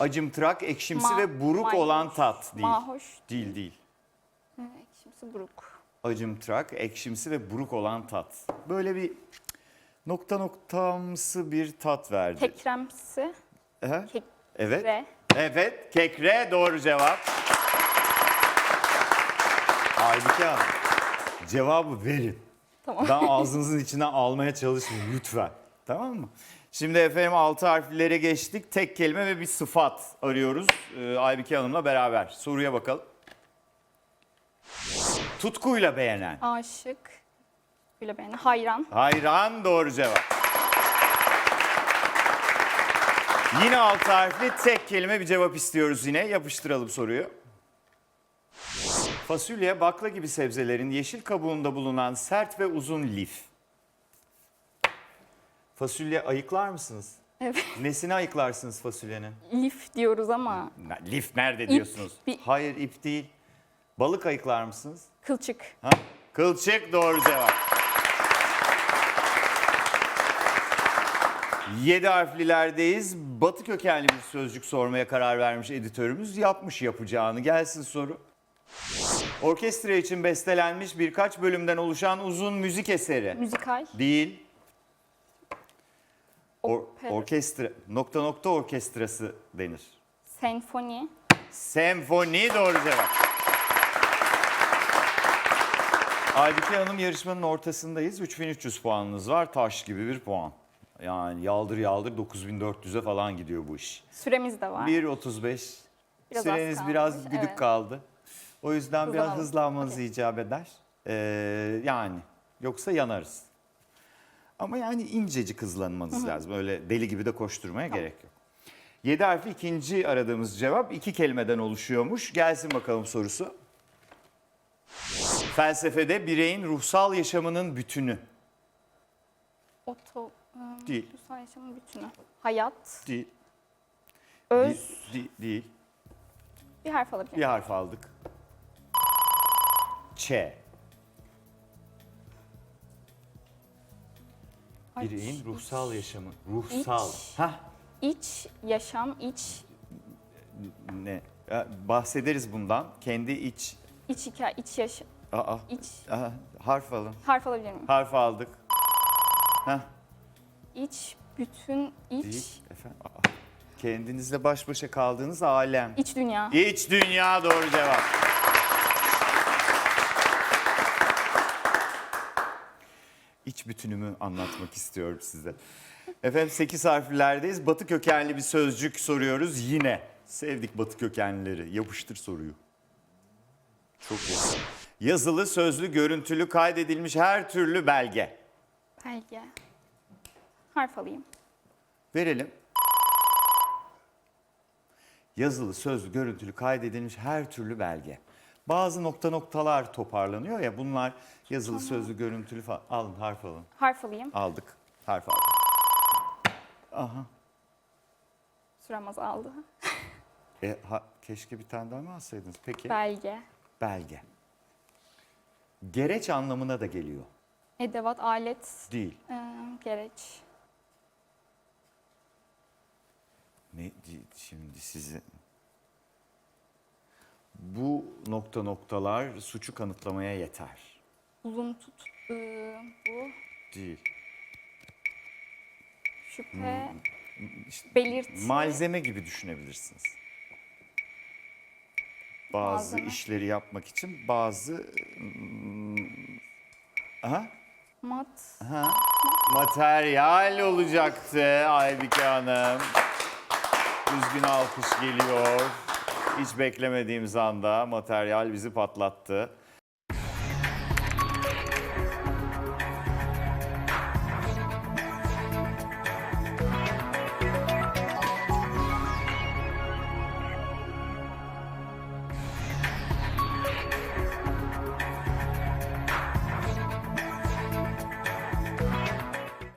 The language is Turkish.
Acımtırak, ekşimsi Ma- ve buruk mayhoş. olan tat değil. Mahoş. Değil değil. Evet, ekşimsi buruk. Acımtırak, ekşimsi ve buruk olan tat. Böyle bir nokta noktamsı bir tat verdi. Kekremsi. Aha. Kek Evet. Re. Evet, kekre doğru cevap. Aybüke Hanım, cevabı verin. Tamam. Ben ağzınızın içinden almaya çalışmayın lütfen. Tamam mı? Şimdi efendim altı harflere geçtik. Tek kelime ve bir sıfat arıyoruz ee, Aybüke Hanım'la beraber. Soruya bakalım. Tutkuyla beğenen. Aşık. Böyle beğeni. Hayran. Hayran doğru cevap. Yine altı harfli tek kelime bir cevap istiyoruz yine. Yapıştıralım soruyu. Fasulye, bakla gibi sebzelerin yeşil kabuğunda bulunan sert ve uzun lif. Fasulye ayıklar mısınız? Evet. Nesini ayıklarsınız fasulyenin? Lif diyoruz ama Lif nerede diyorsunuz? bir- Hayır ip değil. Balık ayıklar mısınız? kılçık. Ha? Kılçık doğru cevap. Yedi harflilerdeyiz. Batı kökenli bir sözcük sormaya karar vermiş editörümüz. Yapmış yapacağını. Gelsin soru. Orkestra için bestelenmiş birkaç bölümden oluşan uzun müzik eseri. Müzikal. Değil. Or- orkestra, nokta nokta orkestrası denir. Senfoni. Senfoni doğru cevap. Aybüke Hanım yarışmanın ortasındayız. 3300 puanınız var. Taş gibi bir puan. Yani yaldır yaldır 9400'e falan gidiyor bu iş. Süremiz de var. 1.35. Biraz az Süreniz biraz güdük evet. kaldı. O yüzden biraz Hızlanalım. hızlanmanız Okey. icap eder. Ee, yani yoksa yanarız. Ama yani incecik hızlanmanız lazım. Öyle deli gibi de koşturmaya gerek yok. 7 harfli ikinci aradığımız cevap iki kelimeden oluşuyormuş. Gelsin bakalım sorusu. Felsefede bireyin ruhsal yaşamının bütünü. Oto. ıı, Değil. Ruhsal yaşamın bütünü. Hayat. Değil. Öz. Değil. değil. Bir harf alabilir Bir harf aldık. Ç. Ay, Bireyin iç- ruhsal yaşamı. Ruhsal. İç. Hah. İç yaşam, iç, Ne? Ya, Bahsederiz bundan. Kendi iç. iç hikaye, iç yaşam, Aa, iç. aha, harf alın. Harf alabilir miyim? Harf aldık. Hah. İç, bütün, iç, Değil. Efendim. Aa. Kendinizle baş başa kaldığınız alem. iç dünya. İç dünya doğru cevap. İç bütünümü anlatmak istiyorum size. Efendim 8 harflerdeyiz. Batı kökenli bir sözcük soruyoruz yine. Sevdik batı kökenlileri. Yapıştır soruyu. Çok yakın. Yazılı, sözlü, görüntülü, kaydedilmiş her türlü belge. Belge. Harf alayım. Verelim. Yazılı, sözlü, görüntülü, kaydedilmiş her türlü belge. Bazı nokta noktalar toparlanıyor ya bunlar yazılı, sözlü, görüntülü falan. Alın harf alın. Harf alayım. Aldık. Harf aldık. Aha. Sürem azaldı. E, ha, keşke bir tane daha mı alsaydınız? Peki. Belge. Belge. Gereç anlamına da geliyor. Edevat, alet, Değil. e, gereç. Ne di- şimdi size bu nokta noktalar suçu kanıtlamaya yeter. Uzun tut. e, bu. Değil. Şüphe. Hmm, İşte Belirti. malzeme gibi düşünebilirsiniz. Bazı Malzeme. işleri yapmak için bazı hmm, aha, Mat. aha, materyal olacaktı Aybike Hanım. Üzgün alkış geliyor. Hiç beklemediğimiz anda materyal bizi patlattı.